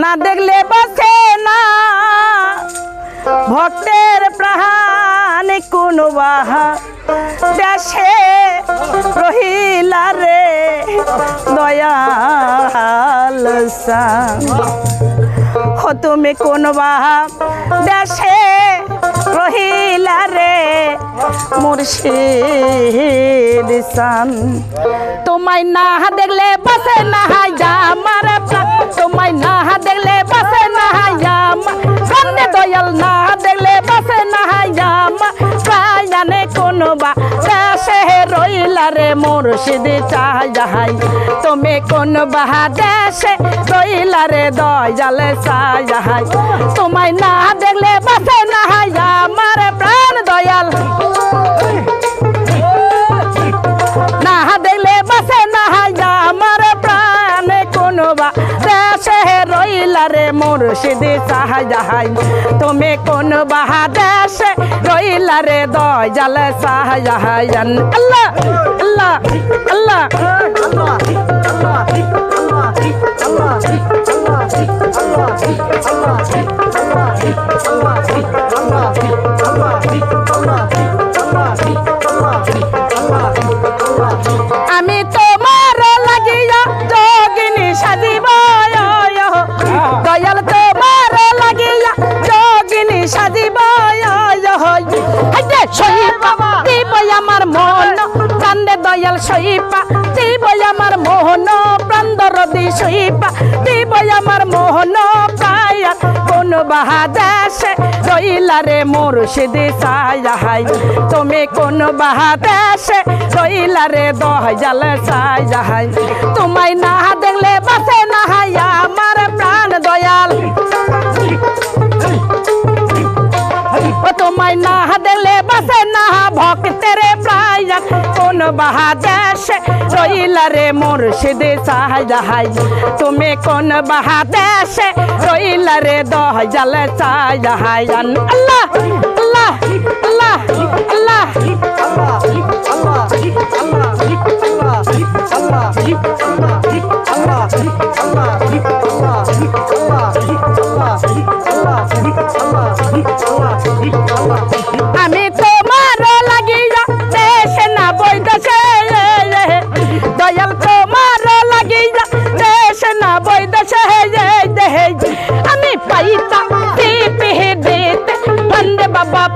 না দেখলে বসে না। ভক্তের প্রাণ কোন দেশে রহিলা রে দয়াল তুমি কোন বাহা। দেশে রহিলা রে মুর্শিদ সান তোমায় না দেখলে বসে না যা আমার তোমায় না দেখলে বসে না যা দয়াল না রে মুর্শিদ চাহাই তুমি কোন বাহা দেশে রইলা রে দয়াল সাহাই তোমায় না দেখলে বসে না আমার প্রাণ দয়াল। না দেখলে বসে না আমার প্রাণ। কোন বা দেশে রইলা রে মুর্শিদ সাহাই তুমি কোন বাহা দেশে রইলা রে দয়াল সাহায়ান আল্লাহ। আল্লাহ। আল্লাহ আমি তোমার লাগিয়া যোগিনী লাগিয়া যোগিনী সাজিব সহিপা দিব আমার মোহন প্রাণে দয়াল সহিপা দিব আমার মোহন প্রান্দর দি সহিপা দিব আমার মোহন পায়া, কোন বাহা দেশে রইলা রে মোর সেদে সাহাই তুমি কোন বাহা দেশে রইলা রে দয়াল সাহাই তোমায় না দেখলে বাসে না হাইয়া আমার প্রাণ দয়াল। ও তোমায় না দেখলে বাসে না ভক্তের প্রায় কোন বাহা দেশে রইলা রে মুর্শিদে সাহাই তুমি কোন বাহা দেশে রইলা রে দয়াল সাহায়ান আল্লাহ আল্লাহ আল্লাহ আল্লাহ আমি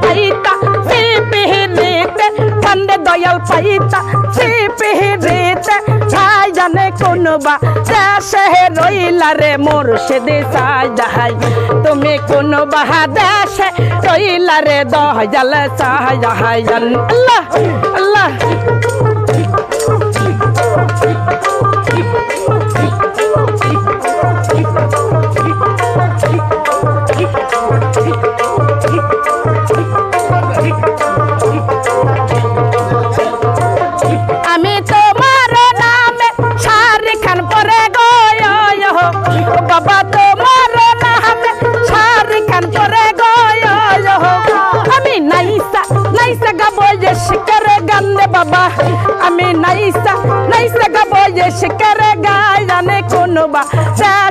পাইতা পিহি দিতে বন্দে দয়াল পাইতা ছাই জানে কোন বা দেশে রইলা রে মোর সে দেশাই তুমি কোন বাহা দেশে রইলা রে দয়াল সাহায়ান আল্লাহ আল্লাহ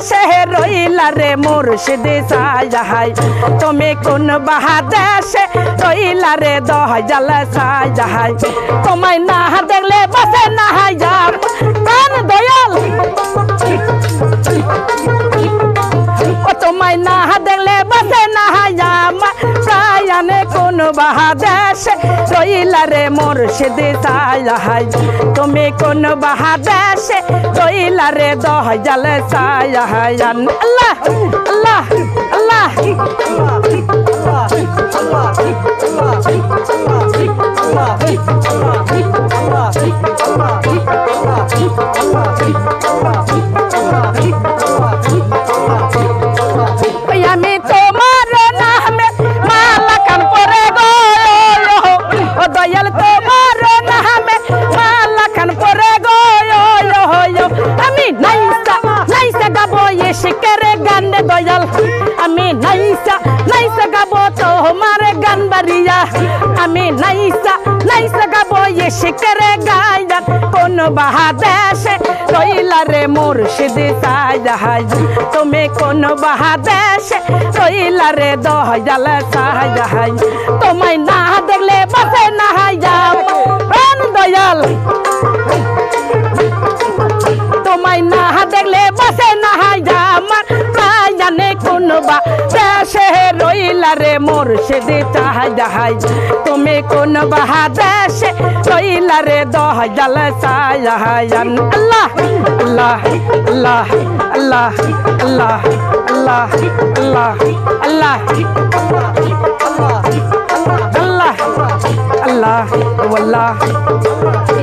দেশে রইলা রে মুর্শিদ সাহাই তুমি কোন বাহা দেশে রইলা রে দয়াল সাহাই তোমায় না দেখলে বসে না যাম কান দয়াল। তোমায় না দেখলে বসে না যাম প্রায়নে কোন বাহা দেশে রইলা রে মুর্শিদ সাহাই তুমি কোন বাহাদেশ রইলা রে দয়াল সাহায়ান আল্লাহ আল্লাহ আল্লাহ ওই শিকারে গান কোন বাহা দেশে রইলা রে মুর্শিদ সাহাই তুমি কোন বাহাদেশে রইলা রে দয়াল সাহাই তোমায় না দেখলে বাসে না যাও প্রাণ দয়াল। তোমায় না দেখলে বসে না আমার প্রায় জানে কোন বা দেশে রইলা রে মোর সেদে চাহাই যাহাই তুমি কোন বাহা দেশে রইলা রে দহাজাল সায়াহায়ান আল্লাহ আল্লাহ আল্লাহ আল্লাহ আল্লাহ আল্লাহ আল্লাহ আল্লাহ। আল্লাহ আল্লাহ আল্লাহ ওই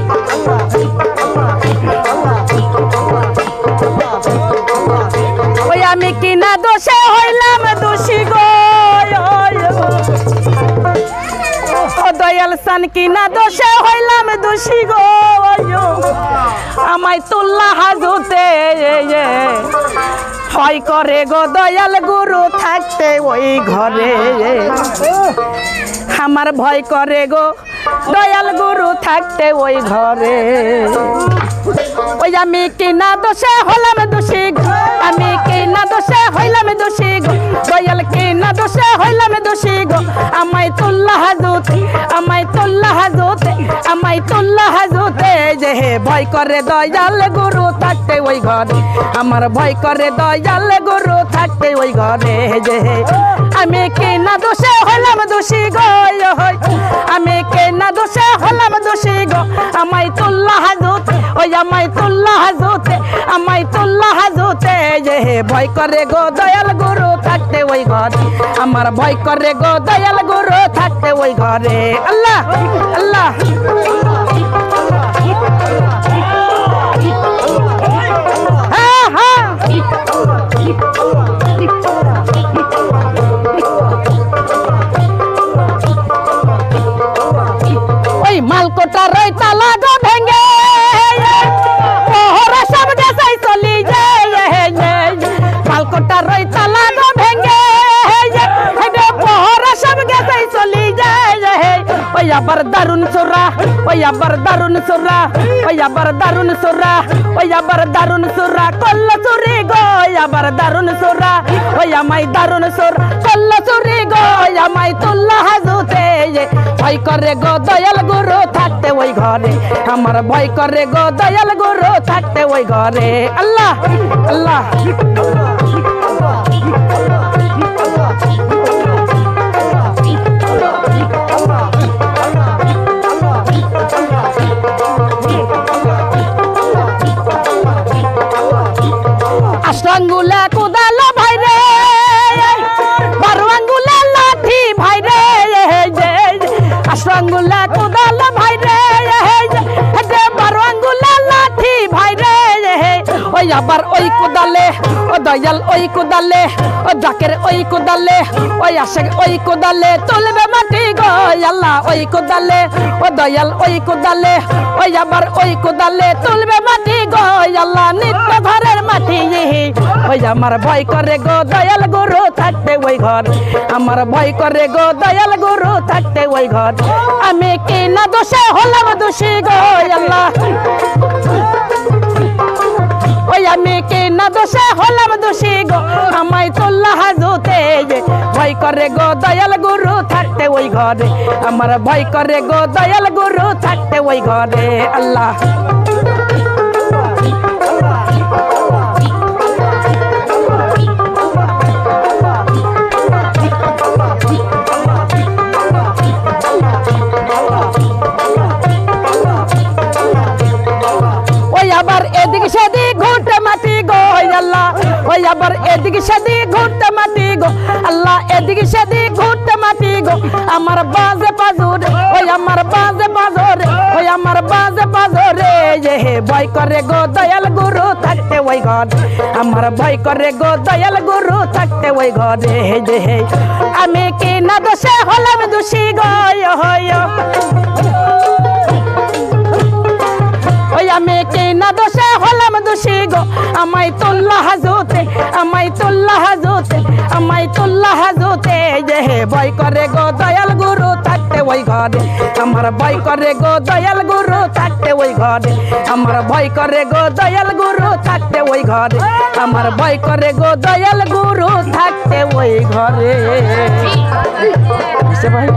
কিনা দোষে হইলাম দোষী গো আমায় তুল্লা হাজুতে হয় করে গো দয়াল গুরু, থাকতে ওই ঘরে। আমার ভয় করে গো দয়াল গুরু, থাকতে ওই ঘরে। ওই আমি কিনা দোষে হলাম দোষী আমি কিনা দোষে হইলাম দোষী গো। দয়াল কিনা দোষে হইলাম দোষী গো যে হে ভয় করে দয়াল গুরু থাকতে ওই ঘরে। আমার ভয় করে দয়াল গুরু থাকতে ওই ঘরে। যে হে, আমি কিনা দোষে হলাম দোষী গো হই আমি না দোষে হলাম দোষী গো আমায় তুল্লা হাজুতে, ওই আমায় তুল্লা হাজুতে আমায় তুল্লা হাজুতে যে হে, ভয় করে গো দয়াল গুরু থাকতে ওই ঘরে। আমার ভয় করে গো দয়াল গুরু থাকতে ওই ঘরে। আল্লাহ আল্লাহ। আবার দারুণ সোরা, ওই আবার দারুণ সোরা, ওই আবার দারুণ সোরা, ওই আবার দারুণ সোরা, কল্ল চুরি গো আবার দারুণ সোরা, ওই আমাই দারুণ সোর, কল্ল চুরি গো আমাই তুল্লা হাজুতে ভয় করে গো দয়াল গুরু থাকতে ওই ঘরে, আমার ভয় করে গো দয়াল গুরু থাকতে ওই ঘরে, আল্লাহ আল্লাহ। কুদালে, ও দয়াল ওই কুদালে, ও জাকের ওই কুদালে ওই আশেক ওই কুদালে, তুলবে মাটি গো আল্লাহ ওই কুদালে, ও দয়াল ওই কুদালে ওই আবার ওই কুদালে, তুলবে মাটি গো আল্লাহ নিত্য ঘরের মাটি। ওই আমার ভয় করে গো দয়াল গুরু, থাকতে ওই ঘর। আমার ভয় করে গো দয়াল গুরু, থাকতে ওই ঘর। আমি কি না দোষে হলাম দোষী গো আল্লাহ? ওই আমি না দোষে হলাম দোষী গো? আমায় তোল্লা হাজুতে ভয় করে গো দয়াল গুরু, থাকতে ওই ঘরে। আমার ভয় করে গো দয়াল গুরু, থাকতে ওই ঘরে। আল্লাহ। আবার এদিক সেদিক ঘুরতে মাটি গো। আল্লাহ, এদিক সেদিক ঘুরতে মাটি গো। আমার বাজে পাজুর ওই আমার বাজে পাজর ওই আমার বাজে পাজরে যে হে, ভয় করে গো দয়াল গুরু, থাকতে ওই ঘর। আমার ভয় করে গো দয়াল গুরু, থাকতে ওই ঘরে। হে যে হে, আমি কি না দোষে হলাম দোষী গো? হয় ওই আমি কি না দোষে হলাম দোষী গো। আমায় তোল্লা হাজুতে আমায় তোল্লা হাজুতে আমায় তোল্লা হাজুতে। যে হে ভয় করে গো দয়াল গুরু থাকতে ওই ঘরে। আমার ভয় করে গো দয়াল গুরু থাকতে ওই ঘরে। আমার ভয় করে গো দয়াল গুরু থাকতে ওই ঘরে। আমার ভয় করে গো দয়াল গুরু থাকতে ওই ঘরে। বুঝতে ভাই